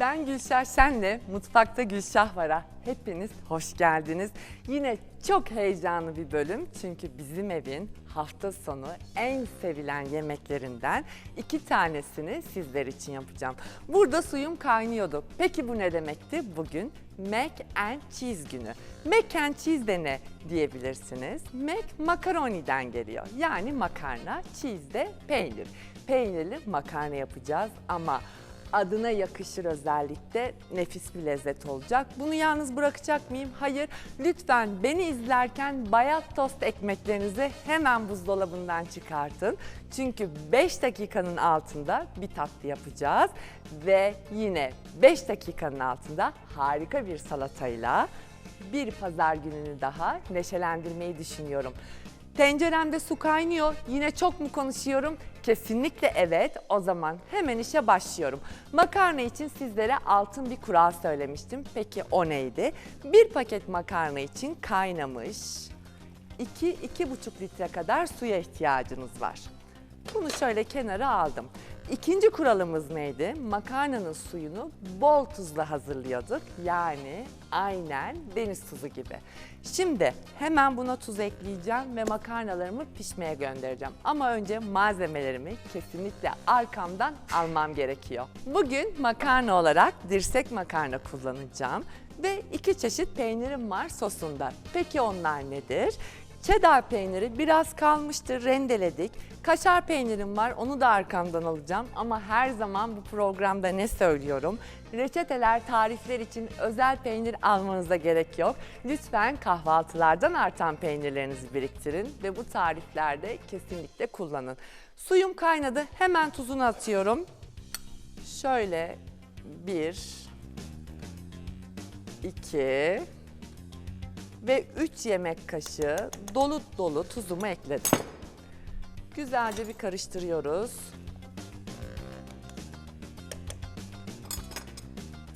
Ben Gülşah Şen'le Mutfakta Gülşah Var'a hepiniz hoş geldiniz. Yine çok heyecanlı bir bölüm çünkü bizim evin hafta sonu en sevilen yemeklerinden iki tanesini sizler için yapacağım. Burada suyum kaynıyordu. Peki bu ne demekti? Bugün Mac and Cheese günü. Mac and Cheese de ne diyebilirsiniz? Mac makaroni'den geliyor. Yani makarna, cheese de peynir. Peynirli makarna yapacağız ama adına yakışır özellikle nefis bir lezzet olacak. Bunu yalnız bırakacak mıyım? Hayır. Lütfen beni izlerken bayat tost ekmeklerinizi hemen buzdolabından çıkartın. Çünkü 5 dakikanın altında bir tatlı yapacağız ve yine 5 dakikanın altında harika bir salatayla bir pazar gününü daha neşelendirmeyi düşünüyorum. Tenceremde su kaynıyor. Yine çok mu konuşuyorum? Kesinlikle evet. O zaman hemen işe başlıyorum. Makarna için sizlere altın bir kural söylemiştim. Peki o neydi? Bir paket makarna için kaynamış 2-2,5 litre kadar suya ihtiyacınız var. Bunu şöyle kenara aldım. İkinci kuralımız neydi? Makarnanın suyunu bol tuzla hazırlıyorduk. Yani aynen deniz tuzu gibi. Şimdi hemen buna tuz ekleyeceğim ve makarnalarımı pişmeye göndereceğim. Ama önce malzemelerimi kesinlikle arkamdan almam gerekiyor. Bugün makarna olarak dirsek makarna kullanacağım ve iki çeşit peynirim var sosunda. Peki onlar nedir? Cheddar peyniri biraz kalmıştır, rendeledik. Kaşar peynirim var, onu da arkamdan alacağım. Ama her zaman bu programda ne söylüyorum? Reçeteler, tarifler için özel peynir almanıza gerek yok. Lütfen kahvaltılardan artan peynirlerinizi biriktirin ve bu tariflerde kesinlikle kullanın. Suyum kaynadı, hemen tuzunu atıyorum. Şöyle bir, iki, ve 3 yemek kaşığı dolu dolu tuzumu ekledim. Güzelce bir karıştırıyoruz.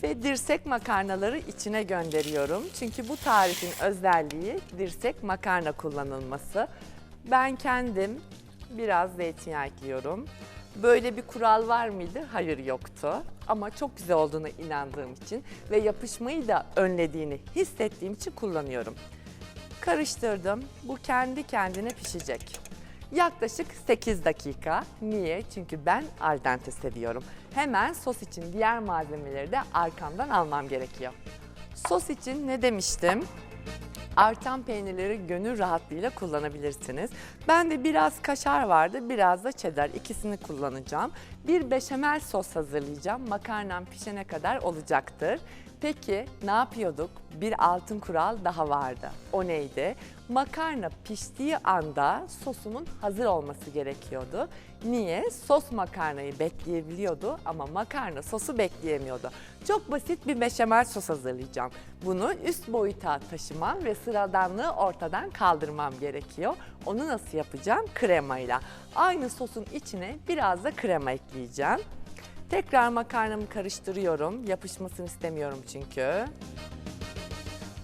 Ve dirsek makarnaları içine gönderiyorum. Çünkü bu tarifin özelliği dirsek makarna kullanılması. Ben kendim biraz zeytinyağı ekliyorum. Böyle bir kural var mıydı? Hayır yoktu. Ama çok güzel olduğuna inandığım için ve yapışmayı da önlediğini hissettiğim için kullanıyorum. Karıştırdım. Bu kendi kendine pişecek. Yaklaşık 8 dakika. Niye? Çünkü ben al dente seviyorum. Hemen sos için diğer malzemeleri de arkamdan almam gerekiyor. Sos için ne demiştim? Artan peynirleri gönül rahatlığıyla kullanabilirsiniz. Ben de biraz kaşar vardı, biraz da cheddar. ikisini kullanacağım. Bir beşamel sos hazırlayacağım. Makarnam pişene kadar olacaktır. Peki ne yapıyorduk? Bir altın kural daha vardı. O neydi? Makarna piştiği anda sosumun hazır olması gerekiyordu. Niye? Sos makarnayı bekleyebiliyordu ama makarna sosu bekleyemiyordu. Çok basit bir beşamel sos hazırlayacağım. Bunu üst boyuta taşımam ve sıradanlığı ortadan kaldırmam gerekiyor. Onu nasıl yapacağım? Kremayla. Aynı sosun içine biraz da krema ekleyeceğim. Tekrar makarnamı karıştırıyorum. Yapışmasını istemiyorum çünkü.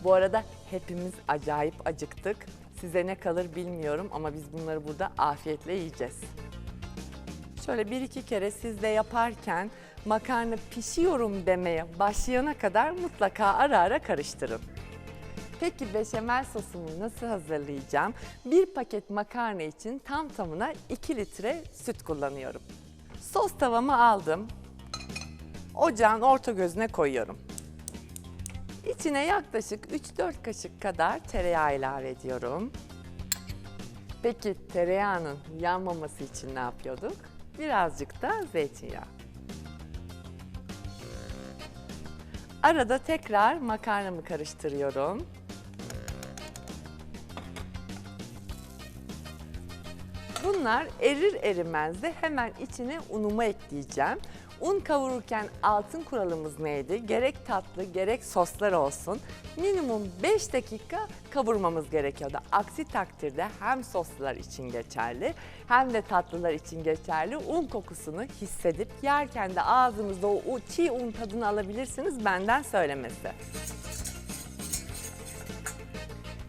Bu arada hepimiz acayip acıktık. Size ne kalır bilmiyorum ama biz bunları burada afiyetle yiyeceğiz. Şöyle bir iki kere siz de yaparken makarna pişiyorum demeye başlayana kadar mutlaka ara ara karıştırın. Peki beşamel sosumu nasıl hazırlayacağım? Bir paket makarna için tam tamına 2 litre süt kullanıyorum. Sos tavamı aldım. Ocağın orta gözüne koyuyorum. İçine yaklaşık 3-4 kaşık kadar tereyağı ilave ediyorum. Peki tereyağının yanmaması için ne yapıyorduk? Birazcık da zeytinyağı. Arada tekrar makarnamı karıştırıyorum. Bunlar erir erimez de hemen içine unumu ekleyeceğim. Un kavururken altın kuralımız neydi? Gerek tatlı gerek soslar olsun. Minimum 5 dakika kavurmamız gerekiyordu. Aksi takdirde hem soslar için geçerli hem de tatlılar için geçerli. Un kokusunu hissedip yerken de ağzınızda o o çiğ un tadını alabilirsiniz benden söylemesi.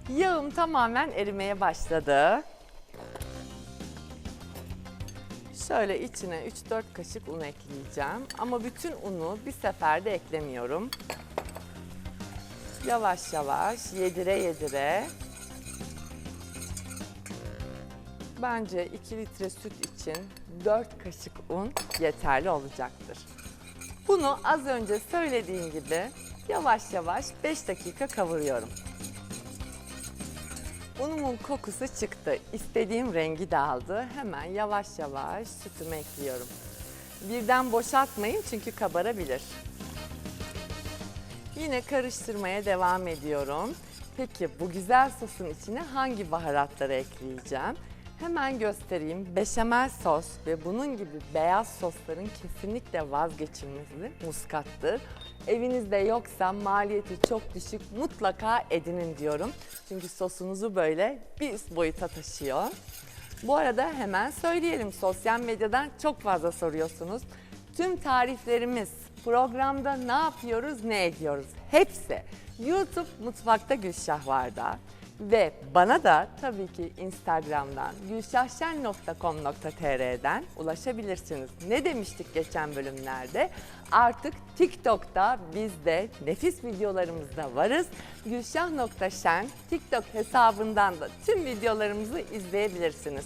Yağım tamamen erimeye başladı. Şöyle içine 3-4 kaşık un ekleyeceğim. Ama bütün unu bir seferde eklemiyorum. Yavaş yavaş yedire yedire. Bence 2 litre süt için 4 kaşık un yeterli olacaktır. Bunu az önce söylediğim gibi yavaş yavaş 5 dakika kavuruyorum. Unumun kokusu çıktı. İstediğim rengi de aldı. Hemen yavaş yavaş sütümü ekliyorum. Birden boşaltmayın çünkü kabarabilir. Yine karıştırmaya devam ediyorum. Peki bu güzel sosun içine hangi baharatları ekleyeceğim? Hemen göstereyim. Beşamel sos ve bunun gibi beyaz sosların kesinlikle vazgeçilmezi muskattır. Evinizde yoksa maliyeti çok düşük mutlaka edinin diyorum. Çünkü sosunuzu böyle bir üst boyuta taşıyor. Bu arada hemen söyleyelim sosyal medyadan çok fazla soruyorsunuz. Tüm tariflerimiz programda ne yapıyoruz, ne ediyoruz hepsi YouTube Mutfakta Gülşah Var'da ve bana da tabii ki Instagram'dan gülşahşen.com.tr'den ulaşabilirsiniz. Ne demiştik geçen bölümlerde? Artık TikTok'ta biz de nefis videolarımızda varız. Gülşah.şen TikTok hesabından da tüm videolarımızı izleyebilirsiniz.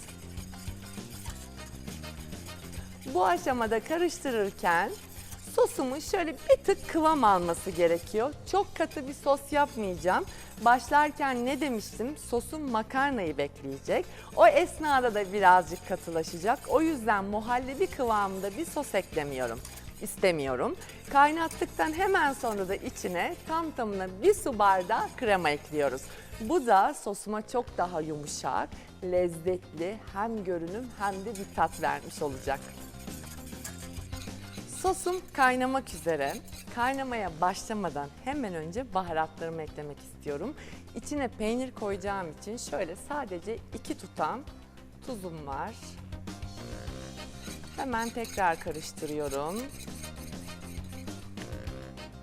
Bu aşamada karıştırırken sosumun şöyle bir tık kıvam alması gerekiyor. Çok katı bir sos yapmayacağım. Başlarken ne demiştim? Sosum makarnayı bekleyecek. O esnada da birazcık katılaşacak. O yüzden muhallebi kıvamında bir sos eklemiyorum istemiyorum. Kaynattıktan hemen sonra da içine tam tamına bir su bardağı krema ekliyoruz. Bu da sosuma çok daha yumuşak, lezzetli hem görünüm hem de bir tat vermiş olacak. Sosum kaynamak üzere. Kaynamaya başlamadan hemen önce baharatlarımı eklemek istiyorum. İçine peynir koyacağım için şöyle sadece iki tutam tuzum var. Hemen tekrar karıştırıyorum.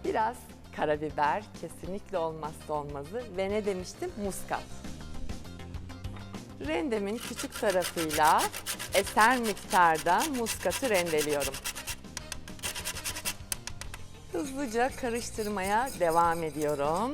Biraz karabiber kesinlikle olmazsa olmazı ve ne demiştim? Muskat. Rendemin küçük tarafıyla eser miktarda muskatı rendeliyorum. Hızlıca karıştırmaya devam ediyorum.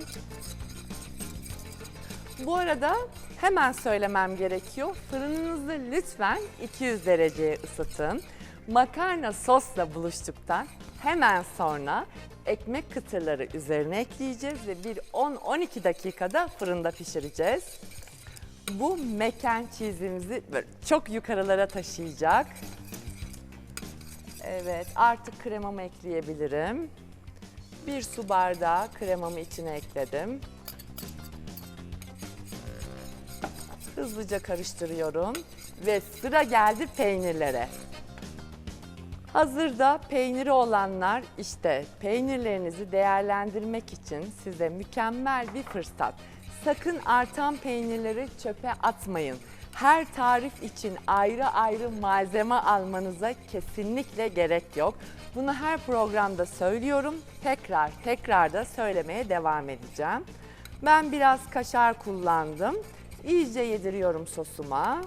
Bu arada hemen söylemem gerekiyor. Fırınınızı lütfen 200 dereceye ısıtın. Makarna sosla buluştuktan hemen sonra ekmek kıtırları üzerine ekleyeceğiz ve bir 10-12 dakikada fırında pişireceğiz. Bu mekan cheese'imizi çok yukarılara taşıyacak. Evet artık kremamı ekleyebilirim. Bir su bardağı kremamı içine ekledim. Hızlıca karıştırıyorum ve sıra geldi peynirlere. Hazırda peyniri olanlar işte peynirlerinizi değerlendirmek için size mükemmel bir fırsat. Sakın artan peynirleri çöpe atmayın. Her tarif için ayrı ayrı malzeme almanıza kesinlikle gerek yok. Bunu her programda söylüyorum. Tekrar tekrar da söylemeye devam edeceğim. Ben biraz kaşar kullandım. İyice yediriyorum sosuma.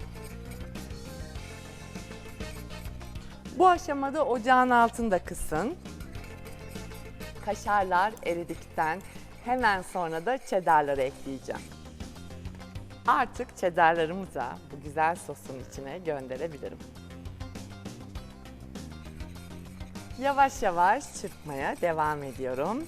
Bu aşamada ocağın altında kısın. Kaşarlar eridikten hemen sonra da cheddarları ekleyeceğim. Artık cheddarlarımı da bu güzel sosun içine gönderebilirim. Yavaş yavaş çırpmaya devam ediyorum.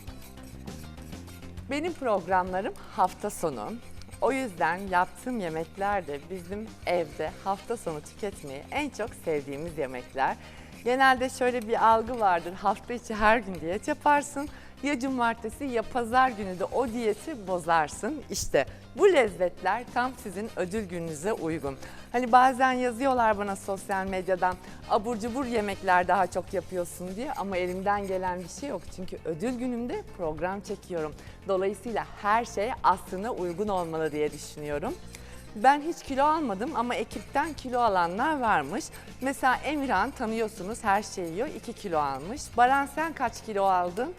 Benim programlarım hafta sonu. O yüzden yaptığım yemekler de bizim evde hafta sonu tüketmeyi en çok sevdiğimiz yemekler. Genelde şöyle bir algı vardır. Hafta içi her gün diyet yaparsın. Ya cumartesi ya pazar günü de o diyeti bozarsın. İşte bu lezzetler tam sizin ödül gününüze uygun. Hani bazen yazıyorlar bana sosyal medyadan abur cubur yemekler daha çok yapıyorsun diye ama elimden gelen bir şey yok. Çünkü ödül günümde program çekiyorum. Dolayısıyla her şey aslına uygun olmalı diye düşünüyorum. Ben hiç kilo almadım ama ekipten kilo alanlar varmış. Mesela Emirhan tanıyorsunuz her şeyi yiyor 2 kilo almış. Baran sen kaç kilo aldın?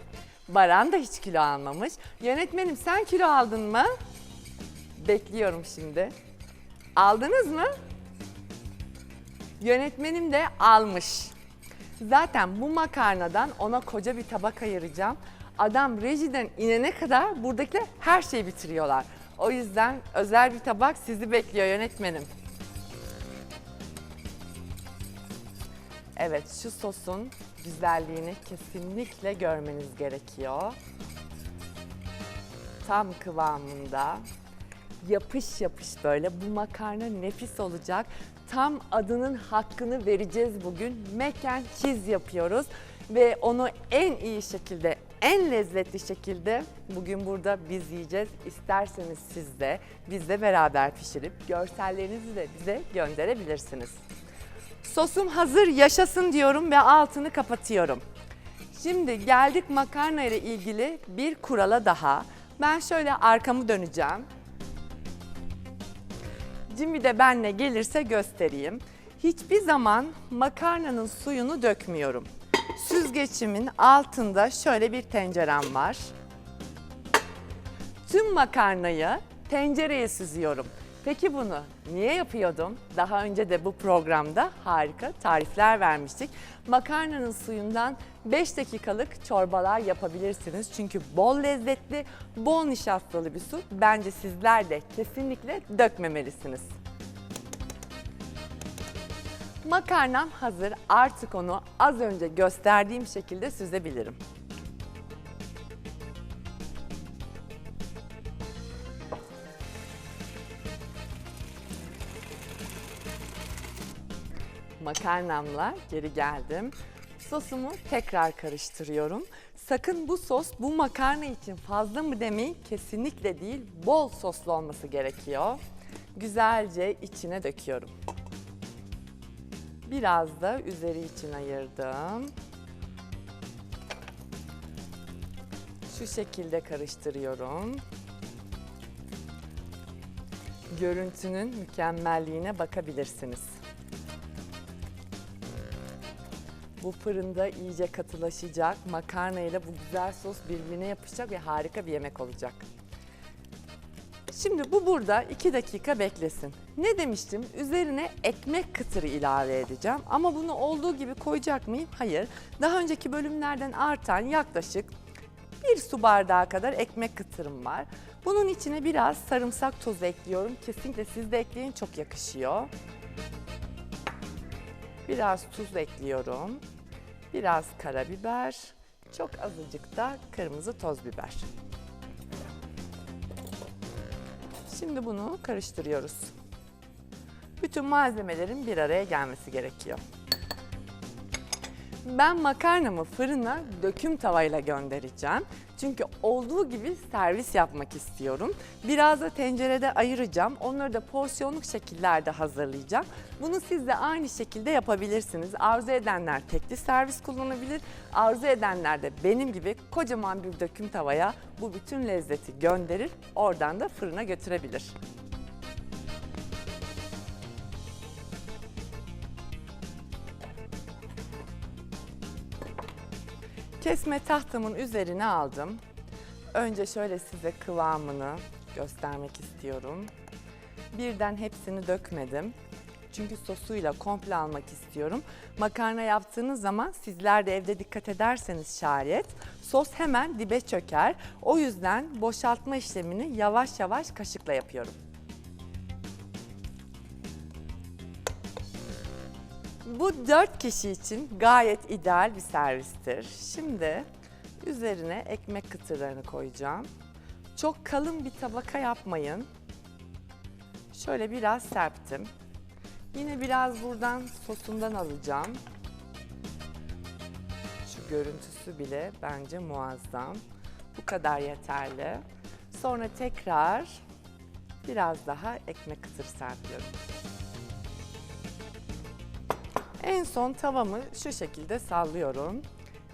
Baran da hiç kilo almamış. Yönetmenim sen kilo aldın mı? Bekliyorum şimdi. Aldınız mı? Yönetmenim de almış. Zaten bu makarnadan ona koca bir tabak ayıracağım. Adam rejiden inene kadar buradaki her şeyi bitiriyorlar. O yüzden özel bir tabak sizi bekliyor yönetmenim. Evet şu sosun güzelliğini kesinlikle görmeniz gerekiyor. Tam kıvamında. Yapış yapış böyle. Bu makarna nefis olacak. Tam adının hakkını vereceğiz bugün. Mac and cheese yapıyoruz. Ve onu en iyi şekilde, en lezzetli şekilde bugün burada biz yiyeceğiz. İsterseniz siz de bizle beraber pişirip görsellerinizi de bize gönderebilirsiniz. Sosum hazır yaşasın diyorum ve altını kapatıyorum. Şimdi geldik makarna ile ilgili bir kurala daha. Ben şöyle arkamı döneceğim. Jimmy de benle gelirse göstereyim. Hiçbir zaman makarnanın suyunu dökmüyorum. Süzgecimin altında şöyle bir tencerem var. Tüm makarnayı tencereye süzüyorum. Peki bunu niye yapıyordum? Daha önce de bu programda harika tarifler vermiştik. Makarnanın suyundan 5 dakikalık çorbalar yapabilirsiniz. Çünkü bol lezzetli, bol nişastalı bir su. Bence sizler de kesinlikle dökmemelisiniz. Makarnam hazır. Artık onu az önce gösterdiğim şekilde süzebilirim. Makarnamla geri geldim. Sosumu tekrar karıştırıyorum. Sakın bu sos bu makarna için fazla mı demeyin kesinlikle değil. Bol soslu olması gerekiyor. Güzelce içine döküyorum. Biraz da üzeri için ayırdım. Şu şekilde karıştırıyorum. Görüntünün mükemmelliğine bakabilirsiniz. Bu fırında iyice katılaşacak. Makarna ile bu güzel sos birbirine yapışacak ve harika bir yemek olacak. Şimdi bu burada 2 dakika beklesin. Ne demiştim? Üzerine ekmek kıtırı ilave edeceğim. Ama bunu olduğu gibi koyacak mıyım? Hayır. Daha önceki bölümlerden artan yaklaşık bir su bardağı kadar ekmek kıtırım var. Bunun içine biraz sarımsak tozu ekliyorum. Kesinlikle siz de ekleyin çok yakışıyor. Biraz tuz ekliyorum. Biraz karabiber. Çok azıcık da kırmızı toz biber. Şimdi bunu karıştırıyoruz. Bütün malzemelerin bir araya gelmesi gerekiyor. Ben makarnamı fırına döküm tavayla göndereceğim. Çünkü olduğu gibi servis yapmak istiyorum. Biraz da tencerede ayıracağım. Onları da porsiyonluk şekillerde hazırlayacağım. Bunu siz de aynı şekilde yapabilirsiniz. Arzu edenler tekli servis kullanabilir. Arzu edenler de benim gibi kocaman bir döküm tavaya bu bütün lezzeti gönderir. Oradan da fırına götürebilir. Kesme tahtamın üzerine aldım. Önce şöyle size kıvamını göstermek istiyorum. Birden hepsini dökmedim. Çünkü sosuyla komple almak istiyorum. Makarna yaptığınız zaman sizler de evde dikkat ederseniz şayet sos hemen dibe çöker. O yüzden boşaltma işlemini yavaş yavaş kaşıkla yapıyorum. Bu dört kişi için gayet ideal bir servistir. Şimdi üzerine ekmek kıtırlarını koyacağım. Çok kalın bir tabaka yapmayın. Şöyle biraz serptim. Yine biraz buradan sosundan alacağım. Şu görüntüsü bile bence muazzam. Bu kadar yeterli. Sonra tekrar biraz daha ekmek kıtır serpiyorum. En son tavamı şu şekilde sallıyorum.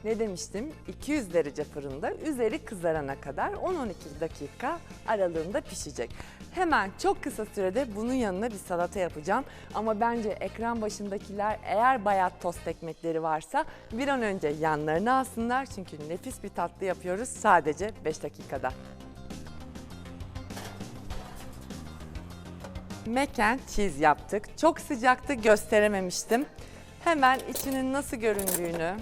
Ne demiştim? 200 derece fırında üzeri kızarana kadar 10-12 dakika aralığında pişecek. Hemen çok kısa sürede bunun yanına bir salata yapacağım. Ama bence ekran başındakiler eğer bayat tost ekmekleri varsa bir an önce yanlarına alsınlar. Çünkü nefis bir tatlı yapıyoruz sadece 5 dakikada. mac and cheese yaptık. Çok sıcaktı gösterememiştim. Hemen içinin nasıl göründüğünü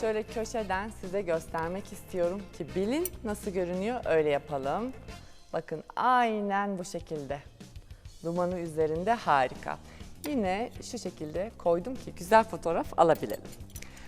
şöyle köşeden size göstermek istiyorum ki bilin nasıl görünüyor öyle yapalım. Bakın aynen bu şekilde. Dumanı üzerinde harika. Yine şu şekilde koydum ki güzel fotoğraf alabilelim.